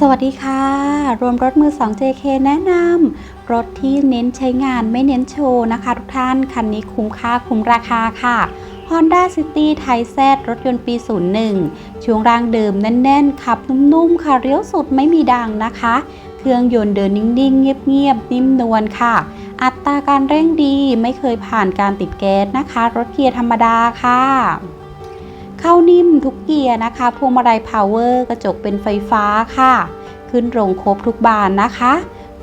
สวัสดีค่ะ รวมรถมือ 2 JK แนะนำรถที่เน้นใช้งานไม่เน้นโชว์นะคะ ทุกท่าน คันนี้คุ้มค่าคุ้มราคาค่ะ Honda City ไทยแซรถยนต์ปี 01 ช่วงรางเดิมแน่นๆ ขับนุ่มๆ ค่ะ เลี้ยวสุดไม่มีดังนะคะ เครื่องยนต์เดินนิ่งๆ เงียบๆ นิ่มนวลค่ะ อัตราการเร่งดีไม่เคยผ่านการติดแก๊สนะคะ รถเกียร์ธรรมดาค่ะ เข้านิ่มทุกเกียร์นะคะพวงมาลัยพาวเวอร์กระจกเป็นไฟฟ้าค่ะ ขึ้นโรงครบทุกบานนะคะ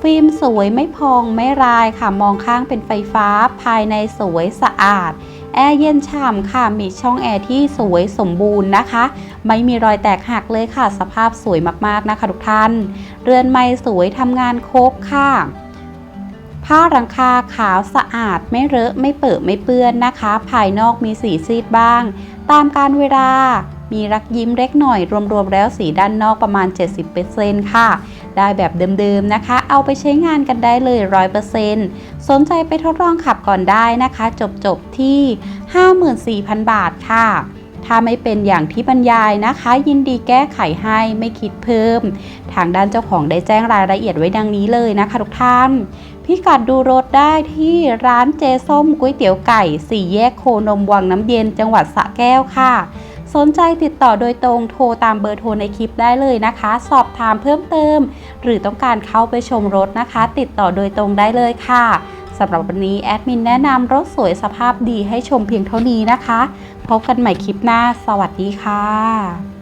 ฟิล์มสวยไม่พองไม่รายค่ะมองข้างเป็นไฟฟ้า ภายในสวยสะอาด แอร์เย็นฉ่ำค่ะมีช่องแอร์ที่สวยสมบูรณ์นะคะ ไม่มีรอยแตกหักเลยค่ะ สภาพสวยมากๆนะคะทุกท่าน เรือนไม้สวยทำงานครบค่ะผ้าหลังคาขาวสะอาดไม่เลอะไม่เปิดไม่เปื้อนนะคะ ภายนอกมีสีซีดบ้าง ตามการเวลา มีรักยิ้มเล็กหน่อย รวมๆแล้วสีด้านนอกประมาณ 70%ค่ะ ได้แบบเดิมๆนะคะ เอาไปใช้งานกันได้เลย 100%สนใจไปทดลองขับก่อนได้นะคะ จบๆที่ 54,000 บาทค่ะ ถ้าไม่เป็นอย่างที่บรรยายนะคะ ยินดีแก้ไขให้ไม่คิดเพิ่ม ทางด้านเจ้าของได้แจ้งรายละเอียดไว้ดังนี้เลยนะคะทุกท่านพิกัดดูรถได้ที่ร้านเจส้มก๋วยเตี๋ยวไก่สี่แยกโคนมวังน้ำเย็นจังหวัดสระแก้วค่ะ สนใจติดต่อโดยตรงโทรตามเบอร์โทรในคลิปได้เลยนะคะ สอบถามเพิ่มเติม หรือต้องการเข้าไปชมรถนะคะ ติดต่อโดยตรงได้เลยค่ะ สำหรับวันนี้แอดมินแนะนำรถสวยสภาพดีให้ชมเพียงเท่านี้นะคะ พบกันใหม่คลิปหน้า สวัสดีค่ะ